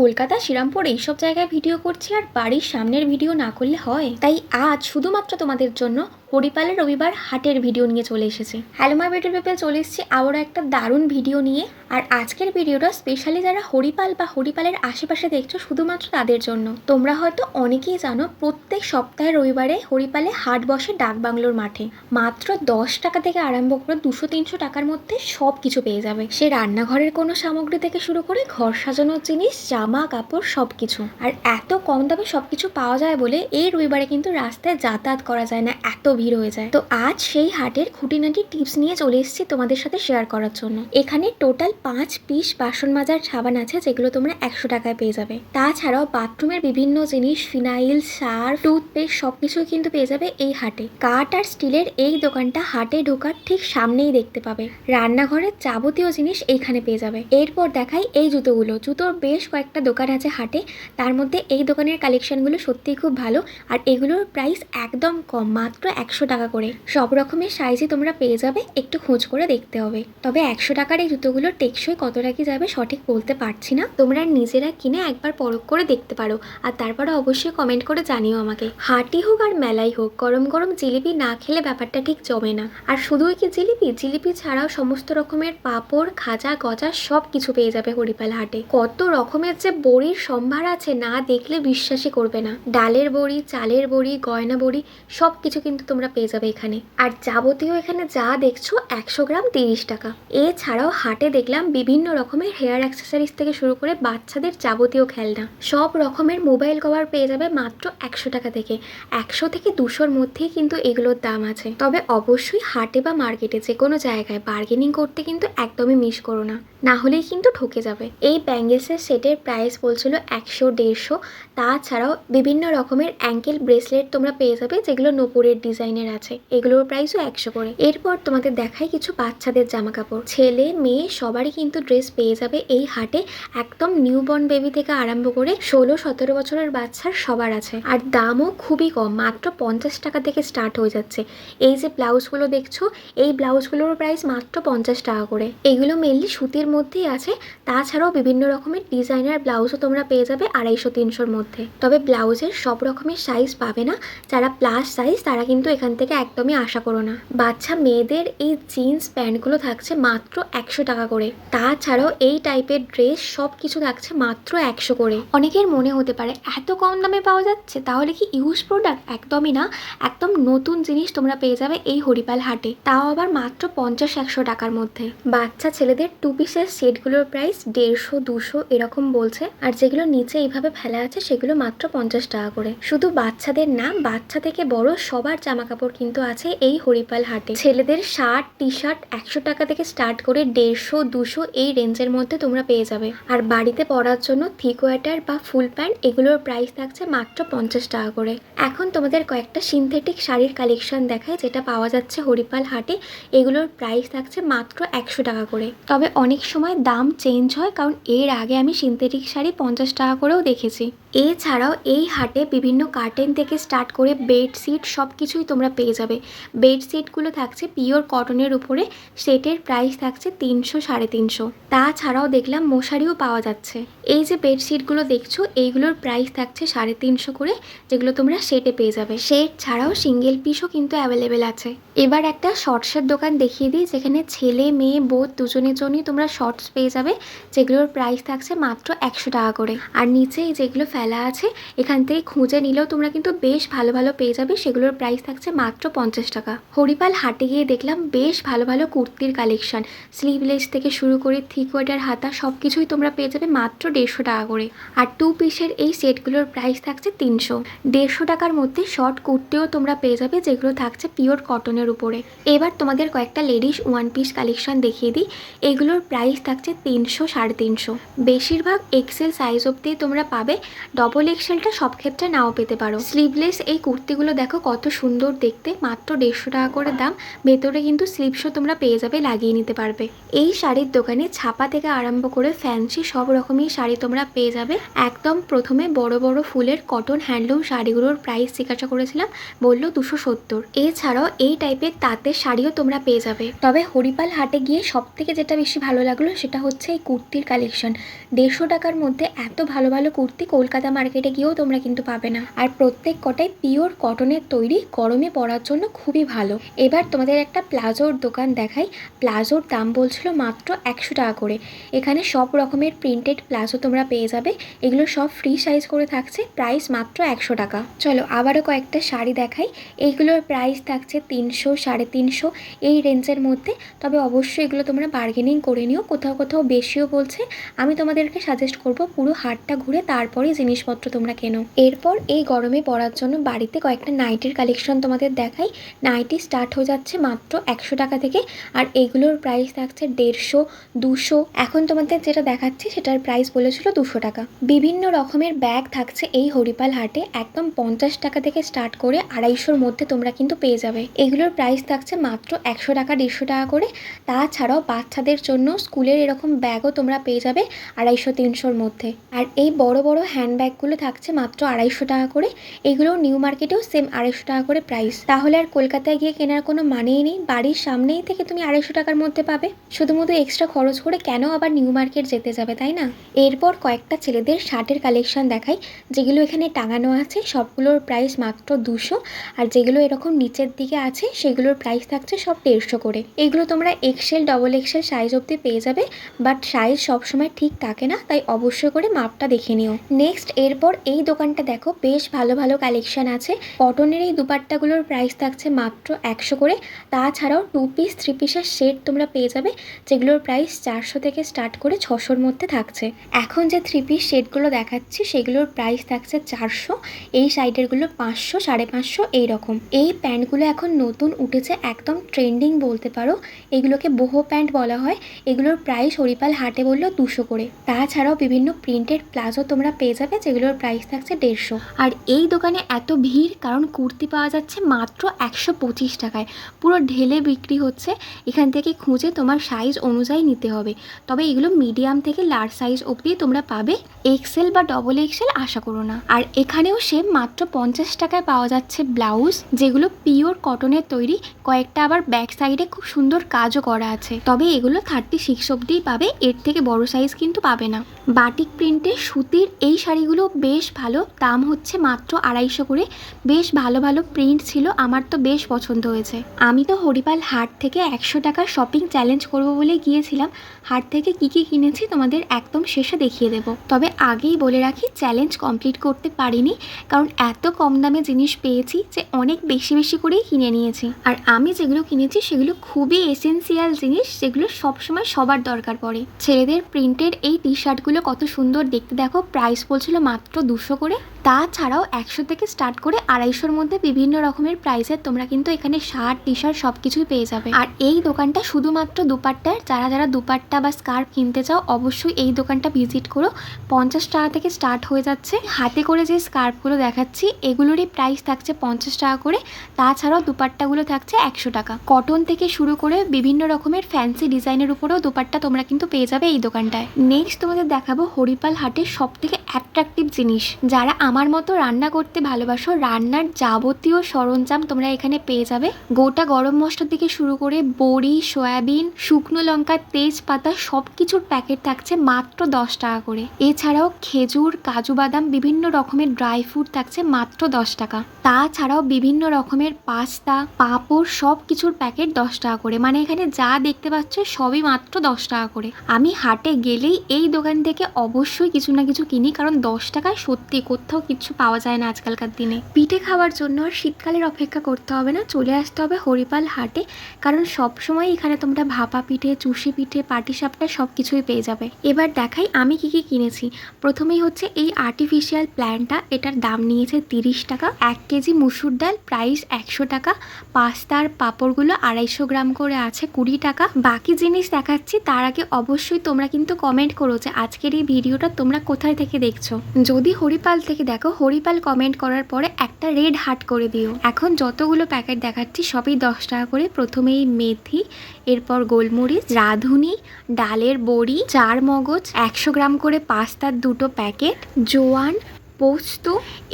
কলকাতা, শ্রীরামপুর এইসব জায়গায় ভিডিও করছি আর বাড়ির সামনের ভিডিও না করলে হয়। তাই আজ শুধুমাত্র তোমাদের জন্য হরিপালের রবিবার হাটের ভিডিও নিয়ে চলে এসেছি। হ্যালো মাই বেটার পেপেল চলে এসেছি আবারও একটা দারুণ ভিডিও নিয়ে। আর আজকের ভিডিওটা স্পেশালি যারা হরিপাল বা হরিপালের আশেপাশে দেখছ, শুধুমাত্র তাদের জন্য। তোমরা হয়তো অনেকেই জানো, প্রত্যেক সপ্তাহে রবিবারে হরিপালে হাট বসে ডাকবাংলোর মাঠে। মাত্র দশ টাকা থেকে আরম্ভ করে দুশো, তিনশো টাকার মধ্যে সব কিছু পেয়ে যাবে। সে রান্নাঘরের কোনো সামগ্রী থেকে শুরু করে ঘর সাজানোর জিনিস, জামা, কাপড় সব কিছু আর এত কম দামে সব কিছু পাওয়া যায় বলে এই রবিবারে কিন্তু রাস্তায় যাতায়াত করা যায় না, এত ভিড় হয়ে যায়। তো আজ সেই হাটের খুঁটিনাটি টিপস নিয়ে চলে এসেছি তোমাদের সাথে শেয়ার করার জন্য। এখানে টোটাল পাঁচ পিস বাসন মাজার সাবান আছে, যেগুলো তোমরা একশো টাকায় পেয়ে যাবে। তাছাড়াও বাথরুমের বিভিন্ন জিনিস, ফিনাইল, সার, টুথপেস্ট সব কিছুই কিন্তু পেয়ে যাবে এই হাটে। কাঠ আর স্টিলের এই দোকানটা হাটে ঢোকার ঠিক সামনেই দেখতে পাবে। রান্নাঘরের যাবতীয় জিনিস এইখানে পেয়ে যাবে। এরপর দেখাই এই জুতোগুলো। জুতোর বেশ কয়েকটা দোকান আছে হাটে। তার মধ্যে এই দোকানের কালেকশনগুলো সত্যিই খুব ভালো। আর এগুলোর প্রাইস একদম কম, মাত্র একশো টাকা করে। সব রকমের সাইজে তোমরা পেয়ে যাবে, একটু খোঁজ করে দেখতে হবে। তবে একশো টাকার এই জুতোগুলো টেকসই কতটা কি যাবে সঠিক বলতে পারছি না। তোমরা নিজেরা কিনে একবার পরখ করে দেখতে পারো। আর তারপরে অবশ্যই কমেন্ট করে জানিও আমাকে। হাটি হোক আর মেলাই হোক, গরম গরম জিলিপি না খেলে ব্যাপারটা ঠিক জমে না। আর শুধুই কি জিলিপি? জিলিপি ছাড়াও সমস্ত রকমের পাঁপড়, খাজা, গজা সব কিছু পেয়ে যাবে হরিপাল হাটে। কত রকমের যে বড়ির সম্ভার আছে না দেখলে বিশ্বাসই করবে না। ডালের বড়ি, চালের বড়ি, গয়না বড়ি সব কিছু কিন্তু তোমরা পেয়ে যাবে এখানে। আর যাবতীয় এখানে যা দেখছ, একশো গ্রাম তিরিশ টাকা। এছাড়াও হাটে দেখলাম বিভিন্ন রকমের হেয়ার অ্যাক্সেসরিজ থেকে শুরু করে বাচ্চাদের যাবতীয় খেলনা। সব রকমের মোবাইল কভার পেয়ে যাবে মাত্র একশো টাকা থেকে। একশো থেকে দুশোর মধ্যেই কিন্তু এগুলোর দাম আছে। তবে অবশ্যই হাটে বা মার্কেটে যে কোনো জায়গায় বার্গেনিং করতে কিন্তু একদমই মিস করো না। না হলেই কিন্তু ঠকে যাবে। এই ব্যাঙ্গেলসের সেটের প্রাইস বলছিল একশো দেড়শো তাছাড়াও বিভিন্ন রকমের অ্যাঙ্কেল ব্রেসলেট তোমরা পেয়ে যাবে, যেগুলো নপুরের ডিজাইনের আছে। এগুলোর প্রাইসও একশো করে। এরপর তোমাদের দেখাই কিছু বাচ্চাদের জামা কাপড় ছেলে, মেয়ে, সবারই কিন্তু ড্রেস পেয়ে যাবে এই হাটে একদম নিউবর্ন বেবি থেকে আরম্ভ করে ষোলো, সতেরো বছরের বাচ্চার সবার আছে। আর দামও খুবই কম, মাত্র পঞ্চাশ টাকা থেকে স্টার্ট হয়ে যাচ্ছে। এই যে ব্লাউজগুলো দেখছ, এই ব্লাউজগুলোর প্রাইস মাত্র পঞ্চাশ টাকা করে। এগুলো মেনলি সুতির মধ্যেই আছে, তাছাড়াও বিভিন্ন রকমের ডিজাইনার ব্লাউজও তোমরা পেয়ে যাবে আড়াইশো, তিনশোর মধ্যে। তবে ব্লাউজের সব রকমের সাইজ পাবে না। যারা প্লাস সাইজ তারা কিন্তু এখান থেকে একদমই আশা করো না। বাচ্চা মেয়েদের এই জিন্স প্যান্টগুলো থাকছে মাত্র একশো টাকা করে। তাছাড়াও এই টাইপের ড্রেস সব কিছু থাকছে মাত্র একশো করে। অনেকের মনে হতে পারে, এত কম দামে পাওয়া যাচ্ছে? তাহলে কি ইউজ প্রোডাক্ট একদমই না। একদম নতুন জিনিস তোমরা পেয়ে যাবে এই হরিপাল হাটে। তাও আবার মাত্র পঞ্চাশ, একশো টাকার মধ্যে। বাচ্চা ছেলেদের টু পিসের সেটগুলোর প্রাইস দেড়শো, দুশো এরকম বলছে। আর যেগুলো নিচে এইভাবে ফেলা আছে, সেগুলো মাত্র পঞ্চাশ টাকা করে। শুধু বাচ্চাদের না, বাচ্চা থেকে বড় সবার জামা কাপড় কিন্তু আছে এই হরিপাল হাটে। ছেলেদের শার্ট টি শার্ট একশো টাকা থেকে স্টার্ট করে দেড়শো, দুশো এই রেঞ্জের মধ্যে তোমরা পেয়ে যাবে। আর বাড়িতে পরার জন্য থিক ওয়াটার বা ফুল প্যান্ট এগুলোর প্রাইস থাকছে মাত্র পঞ্চাশ টাকা করে। এখন তোমাদের কয়েকটা সিনথেটিক শাড়ির কালেকশন দেখায় যেটা পাওয়া যাচ্ছে হরিপাল হাটে। এগুলোর প্রাইস থাকছে মাত্র একশো টাকা করে। তবে অনেক সময় দাম চেঞ্জ হয়, কারণ এর আগে আমি সিনথেটিক শাড়ি পঞ্চাশ টাকা করেও দেখেছি। এছাড়াও এই হাটে বিভিন্ন কার্টেন থেকে স্টার্ট করে বেডশিট সব কিছুই তোমরা পেয়ে যাবে। বেডশিটগুলো থাকছে পিওর কটনের উপরে সেটের প্রাইস থাকছে তিনশো সাড়ে তিনশো। তাছাড়াও দেখলাম মশারিও পাওয়া যাচ্ছে। এই যে বেডশিটগুলো দেখছ, এইগুলোর প্রাইস থাকছে সাড়ে তিনশো করে, যেগুলো তোমরা সেটে পেয়ে যাবে। সেট ছাড়াও সিঙ্গেল পিসও কিন্তু অ্যাভেলেবেল আছে। এবার একটা শর্টসের দোকান দেখিয়ে দিই, যেখানে ছেলে, মেয়ে বোধ দুজনের জন্যই তোমরা শর্টস পেয়ে যাবে, যেগুলোর প্রাইস থাকছে মাত্র একশো টাকা করে। আর নিচে যেগুলো ফেলা আছে, এখান থেকে খুঁজে নিলেও তোমরা কিন্তু বেশ ভালো ভালো পেয়ে যাবে। সেগুলোর প্রাইস থাকছে মাত্র পঞ্চাশ টাকা। হরিপাল হাটে গিয়ে দেখলাম বেশ ভালো ভালো কুর্তির কালেকশন স্লিভলেস থেকে শুরু করে থ্রি কোয়ার্টার হাতা সব কিছুই তোমরা পেয়ে যাবে মাত্র দেড়শো টাকা করে। আর টু পিসের এই সেটগুলোর প্রাইস থাকছে তিনশো। দেড়শো টাকার মধ্যে শর্ট কুর্তিও তোমরা পেয়ে যাবে, যেগুলো থাকছে পিওর কটনের উপরে। এবার তোমাদের কয়েকটা লেডিস ওয়ান পিস কালেকশন দেখিয়ে দিই। এগুলোর প্রাইস থাকছে তিনশো সাড়ে তিনশো। বেশিরভাগ এক্সেল সাইজ অব্দি তোমরা পাবে। ডবল এক্সেলটা সব ক্ষেত্রে নাও পেতে পারো। স্লিভলেস এই কুর্তিগুলো দেখো কত সুন্দর দেখতে। মাত্র দেড়শো টাকা করে দাম। ভেতরে কিন্তু স্লিভসও তোমরা পেয়ে যাবে, লাগিয়ে নিতে পারবে। এই শাড়ির দোকানে ছাপা থেকে আরম্ভ করে ফ্যান্সি সব রকমই শাড়ি তোমরা পেয়ে যাবে। একদম প্রথমে বড় বড় ফুলের কটন হ্যান্ডলুম শাড়িগুলোর প্রাইস জিজ্ঞাসা করেছিলাম, বলল দুশো সত্তর। এছাড়াও এই টাইপের তাঁতের শাড়িও তোমরা পেয়ে যাবে। তবে হরিপাল হাটে গিয়ে সব থেকে যেটা বেশি ভালো লাগল, সেটা হচ্ছে এই কুর্তির কালেকশন দেড়শো টাকার মধ্যে এত ভালো ভালো কুর্তি কলকাতা মার্কেটে গিয়েও তোমরা কিন্তু পাবে না। আর প্রত্যেক কটাই পিওর কটনের তৈরি, গরমে পরার জন্য খুবই ভালো। এবার তোমাদের একটা প্লাজোর দোকান দেখাই। প্লাজোর দাম বলছিল মাত্র একশো টাকা করে। এখানে সব রকমের প্রিন্টেড প্লাজো তোমরা পেয়ে যাবে। এগুলো সব ফ্রি সাইজ করে থাকছে। প্রাইস মাত্র একশো টাকা। চলো আবারও কয়েকটা শাড়ি দেখাই। এইগুলোর প্রাইস থাকছে তিনশো, সাড়ে তিনশো এই রেঞ্জের মধ্যে। তবে অবশ্যই এগুলো তোমরা বার্গেনিং করে নিও। কোথাও কোথাও বেশিও বলছে। আমি তোমাদেরকে সাজেস্ট করব পুরো হাটটা ঘুরে তারপরে জিনিসপত্র তোমরা কেনো। এরপর এই গরমে পরার জন্য বাড়িতে কয়েকটা নাইটির কালেকশন তোমাদের দেখাই। নাইটি স্টার্ট হয়ে যাচ্ছে মাত্র একশো টাকা থেকে, আর এগুলোর প্রাইস থাকছে দেড়শো, দুশো। এখন তোমাদের যেটা দেখাচ্ছি সেটার প্রাইস বলেছিল দুশো টাকা। বিভিন্ন রকমের ব্যাগ থাকছে এই হরিপাল হাটে, একদম পঞ্চাশ টাকা থেকে স্টার্ট করে আড়াইশোর মধ্যে তোমরা কিন্তু পেয়ে যাবে। এগুলোর প্রাইস থাকছে মাত্র একশো টাকা, দেড়শো টাকা করে। তাছাড়াও বাচ্চাদের জন্য স্কুলের এরকম ব্যাগও তোমরা পেয়ে যাবে আড়াইশো, তিনশোর মধ্যে। আর এই বড় বড় হ্যান্ড ব্যাগগুলো থাকছে মাত্র আড়াইশো টাকা করে। এগুলো নিউ মার্কেটেও সেম আড়াইশো টাকা করে প্রাইস তাহলে আর কলকাতায় গিয়ে কেনার কোনো মানেই নেই। বাড়ির সামনেই থেকে তুমি আড়াইশো টাকার মধ্যে পাবে। শুধুমাত্র এক্সট্রা খরচ করে কেন আবার নিউ মার্কেট যেতে যাবে, তাই না? এরপর কয়েকটা ছেলেদের শার্টের কালেকশন দেখাই, যেগুলো এখানে টাঙানো আছে। সবগুলোর প্রাইস মাত্র দুশো। আর যেগুলো এরকম নিচের দিকে আছে, সেগুলোর প্রাইস থাকছে সব দেড়শো করে। এগুলো তোমরা এক্সেল ডবল এক্সেল সাইজ অবধি পেয়ে যাবে। বাট সাইজ সবসময় ঠিক থাকে না, তাই অবশ্যই করে মাপটা দেখে নিও। নেক্সট এরপর এই দোকানটা দেখো, বেশ ভালো ভালো কালেকশন আছে। কটনের এই দুপাট্টাগুলোর প্রাইস থাকছে মাত্র একশো করে। তাছাড়াও টু পিস থ্রি পিসের সেট তোমরা পেয়ে যাবে, যেগুলোর প্রাইস চারশো থেকে স্টার্ট করে ছশোর মধ্যে থাকছে। এখন যে থ্রি পিস সেটগুলো দেখাচ্ছি, সেগুলোর প্রাইস থাকছে চারশো। এই সাইডেরগুলো পাঁচশো, সাড়ে পাঁচশো এই রকম এই প্যান্টগুলো এখন নতুন উঠেছে, একদম ট্রেন্ডিং বলতে পারো। এগুলোকে বহু প্যান্ট বলা হয়। এগুলোর প্রাইস হরিপাল হাটে বলল দুশো করে। তাছাড়াও বিভিন্ন প্রিন্টেড প্লাজো তোমরা পেয়ে যাবে যেগুলোর প্রাইস থাকছে দেড়শো। আর এই দোকানে এত ভিড়, কারণ কুর্তি পাওয়া যাচ্ছে মাত্র একশো পঁচিশ টাকায়। পুরো ঢেলে বিক্রি হচ্ছে, এখান থেকে খুঁজে তোমার সাইজ অনুযায়ী নিতে হবে। তবে এগুলো মিডিয়াম থেকে লার্জ সাইজ অবধি তোমরা পাবে। এক্সেল বা ডবল এক্সেল আশা করো না। আর এখানেও সেম মাত্র পঞ্চাশ টাকায় পাওয়া যাচ্ছে ব্লাউজ, যেগুলো পিওর কটনের তৈরি। কয়েকটা আবার ব্যাক সাইডে খুব সুন্দর কাজও করা আছে। তবে এগুলো থার্টি সিক্স অবধিই পাবে, এর থেকে বড় সাইজ কিন্তু পাবে না। বাটিক প্রিন্টের সুতির এই শাড়িগুলো বেশ ভালো, দাম হচ্ছে মাত্র আড়াইশো করে। বেশ ভালো ভালো প্রিন্ট ছিল, আমার তো বেশ পছন্দ হয়েছে। আমি তো হরিপাল হাট থেকে একশো টাকার শপিং চ্যালেঞ্জ করব বলে গিয়েছিলাম। হাট থেকে কি কি কিনেছি তোমাদের একদম শেষে দেখিয়ে দেব। তবে আগেই বলে রাখি চ্যালেঞ্জ কমপ্লিট করতে পারিনি, কারণ এত কম দামে জিনিস পেয়েছি যে অনেক বেশি বেশি করেই কিনে নিয়েছি। আর আমি যেগুলো কিনেছি সেগুলো খুবই এসেন্সিয়াল জিনিস, যেগুলো সবসময় সবার দরকার পড়ে। ছেলেদের প্রিন্টের এই টি শার্টগুলো কত সুন্দর দেখতে, দেখো প্রাইস বলছিল মাত্র দুশো করে। তাছাড়াও একশো থেকে স্টার্ট করে আড়াইশোর মধ্যে বিভিন্ন রকমের প্রাইসের তোমরা কিন্তু এখানে শার্ট টি শার্ট সব কিছুই পেয়ে যাবে। আর এই দোকানটা শুধুমাত্র দুপাট্টার, যারা যারা দুপাট্টা বা স্কার্ফ কিনতে চাও, অবশ্যই এই দোকানটা ভিজিট করো। পঞ্চাশ টাকা থেকে স্টার্ট হয়ে যাচ্ছে। হাতে করে যে স্কার্ফগুলো দেখাচ্ছি, এগুলোরই প্রাইস থাকছে পঞ্চাশ টাকা করে। তাছাড়াও দুপাট্টাগুলো থাকছে একশো টাকা। কটন থেকে শুরু করে বিভিন্ন রকমের ফ্যান্সি ডিজাইনের উপরেও দুপাট্টা তোমরা কিন্তু পেয়ে যাবে এই দোকানটায়। নেক্সট তোমাদের দেখাবো হরিপাল হাটের সব থেকে অ্যাট্রাকটিভ জিনিস। যারা আমার মতো রান্না করতে ভালোবাসো, রান্নার যাবতীয় সরঞ্জাম তোমরা এখানে পেয়ে যাবে। গোটা গরম মশলা থেকে শুরু করে বড়ি, সয়াবিন, শুকনো লঙ্কা, তেজপাতা সব কিছুর প্যাকেট থাকছে মাত্র দশ টাকা করে। এছাড়াও খেজুর, কাজু বাদাম, বিভিন্ন রকমের ড্রাই ফ্রুট থাকছে মাত্র দশ টাকা। তাছাড়াও বিভিন্ন রকমের পাস্তা, পাঁপড় সব কিছুর প্যাকেট দশ টাকা করে। মানে এখানে যা দেখতে পাচ্ছ সবই মাত্র দশ টাকা করে। আমি হাটে গেলেই এই দোকান থেকে অবশ্যই কিছু না কিছু কিনি, কারণ দশ টাকায় সত্যি কোথাও কিছু পাওয়া যায় না আজকালকার দিনে। পিঠে খাওয়ার জন্য আর শীতকালের অপেক্ষা করতে হবে না, চলে আসতে হবে হরিপাল হাটে, কারণ সব সময় এখানে তোমরা ভাপা পিঠে, চুষি পিঠে পাটিসাপটা সব কিছুই পেয়ে যাবে। এবার দেখাই আমি কি কি কিনেছি। প্রথমেই হচ্ছে এই আর্টিফিশিয়াল প্ল্যানটা এটার দাম নিয়েছে তিরিশ টাকা, এক কেজি মুসুর ডাল প্রাইস একশো টাকা, পাস্তার পাঁপড়গুলো আড়াইশো গ্রাম করে আছে কুড়ি টাকা। বাকি জিনিস দেখাচ্ছি, তার আগে অবশ্যই তোমরা কিন্তু কমেন্ট করো যে আজকের এই ভিডিওটা তোমরা কোথায় থেকে দেখছ। যদি হরিপাল থেকে দেখো, হরিপাল কমেন্ট করার পরে একটা রেড হার্ট করে দিও। এখন যতগুলো প্যাকেট দেখাচ্ছি, সবই দশ টাকা করে। প্রথমেই মেথি, এরপর গোলমরিচ, রাঁধুনি, ডালের বড়ি, চার মগজ, একশো গ্রাম করে পাস্তার দুটো প্যাকেট জোয়ান, পোস্ত,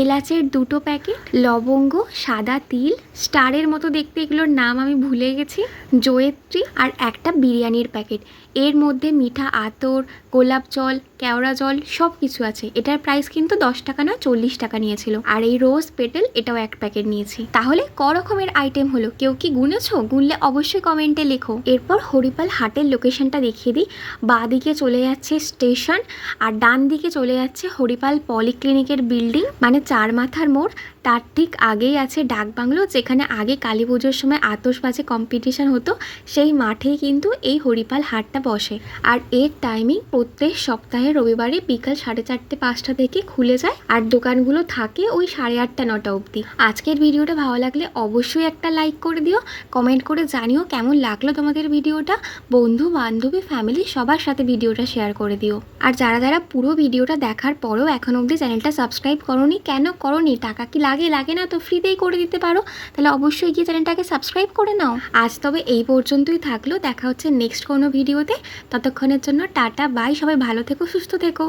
এলাচের দুটো প্যাকেট লবঙ্গ, সাদা তিল স্টারের মতো দেখতে এগুলোর নাম আমি ভুলে গেছি, জয়ত্রী, আর একটা বিরিয়ানির প্যাকেট এর মধ্যে মিঠা আতর, গোলাপ জল, কেওড়া জল সব কিছু আছে। এটার প্রাইস কিন্তু দশ টাকা না চল্লিশ টাকা নিয়েছিল। আর এই রোজ পেটেল এটাও এক প্যাকেট নিয়েছি। তাহলে ক রকমের আইটেম হলো? কেউ কি গুনেছো? গুনলে অবশ্যই কমেন্টে লেখো। এরপর হরিপাল হাটের লোকেশনটা দেখিয়ে দিই। বাঁ দিকে চলে যাচ্ছে স্টেশন আর ডান দিকে চলে যাচ্ছে হরিপাল পলিক্লিনিকের বিল্ডিং মানে চার মাথার মোড়। তার ঠিক আগেই আছে ডাকবাংলো যেখানে আগে কালী পুজোর সময় আতসবাজি কম্পিটিশন হতো, সেই মাঠেই কিন্তু এই হরিপাল হাটটা বসে। আর এর টাইমিং প্রত্যেক সপ্তাহে রবিবারে বিকাল সাড়ে চারটে পাঁচটা থেকে খুলে যায়, আর দোকানগুলো থাকে ওই সাড়ে আটটা, নটা অবধি। আজকের ভিডিওটা ভালো লাগলে অবশ্যই একটা লাইক করে দিও কমেন্ট করে জানিও কেমন লাগল তোমাদের ভিডিওটা, বন্ধু, বান্ধবী ফ্যামিলি সবার সাথে ভিডিওটা শেয়ার করে দিও। আর যারা যারা পুরো ভিডিওটা দেখার পরেও এখন অবধি চ্যানেলটা সাবস্ক্রাইব করনি, কেন করনি, টাকা কি লাগে লাগে না, তো ফ্রিতেই করে দিতে পারো। তাহলে অবশ্যই গিয়ে চ্যানেলটাকে সাবস্ক্রাইব করে নাও। আজ তবে এই পর্যন্তই থাকল। দেখা হচ্ছে নেক্সট কোনো ভিডিওতে ততক্ষণের জন্য টাটা বাই সবাই ভালো থেকো, সুস্থ থেকো।